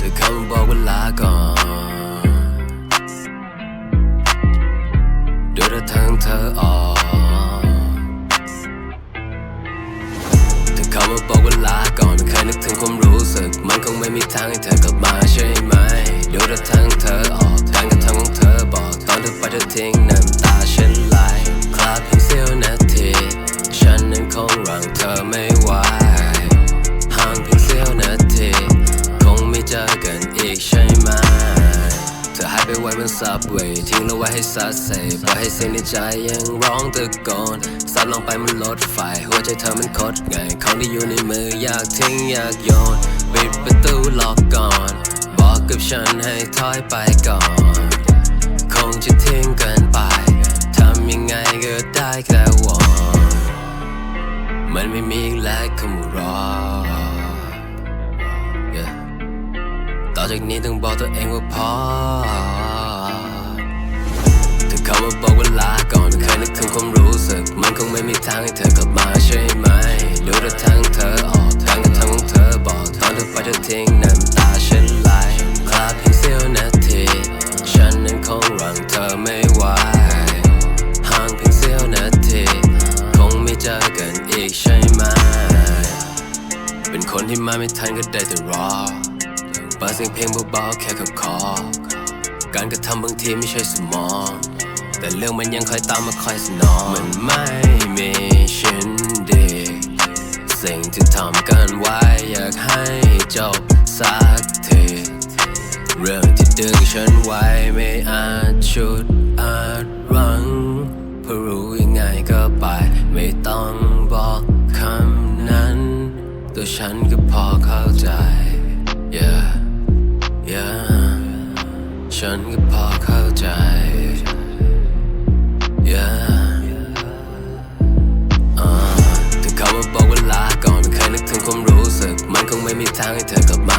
ธอเขาบอกว่าลาก่อนโดยระทางเธอออกเธอเขามาบอกว่าลาก่อนไม่เคยนึกถึงความรู้สึก มันคงไม่มีทางให้เธอกลับมาใช่ไหม ว้บนซับเวย์ทิ้งเราไว้ให้ซัดเซปล่อยให้เสียงในใจยังร้องตะโกนซัดลงไปมันลดไฟหัวใจเธอมันคดไงของที่อยู่ในมืออยากทิ้งอยากโยนปิดประตูล็อกก่อน บอกกับฉันให้ถอยไปก่อน คงจะทิ้งเกินไปทำยังไงก็ได้แค่วอนมันไม่มีอีกแล้วคำว่ารอ ต่อจากนี้ต้องบอกตัวเองว่าพอถ้าเขามาบอกว่าลาก่อนเคยนึกถึงความรู้สึก มันคงไม่มีทางให้เธอกลับมาใช่ไหม ดูแต่ทางเธอออกทางกระทำของเธอบอกตอนเธอไปเธอทิ้งน้ำตาฉันไหลคลาดเพียงเสี้ยวนาทีฉันนั้นคงรังเธอไม่ไหวห่างเพียงเสี้ยวนาทีคงไม่เจอกันอีกใช่ไหม เป็นคนที่มาไม่ทันก็ได้แต่รอ เปิดเสียงเพลงเบาๆแค่ขับคอ การกระทำบางทีไม่ใช่สมอง แต่เรื่องมันยังคอยตามมาคอยสนองมันไม่มีชินดีสิ่งที่ทำกันไว้อยากให้จบสักทีเรื่องที่ดึงฉันไว้ไม่อาจชุดอาจรั้งเพราะรู้ยังไงก็ไป ไม่ต้องบอกคำนั้น ตัวฉันก็พอเข้าใจ ถ้าเขา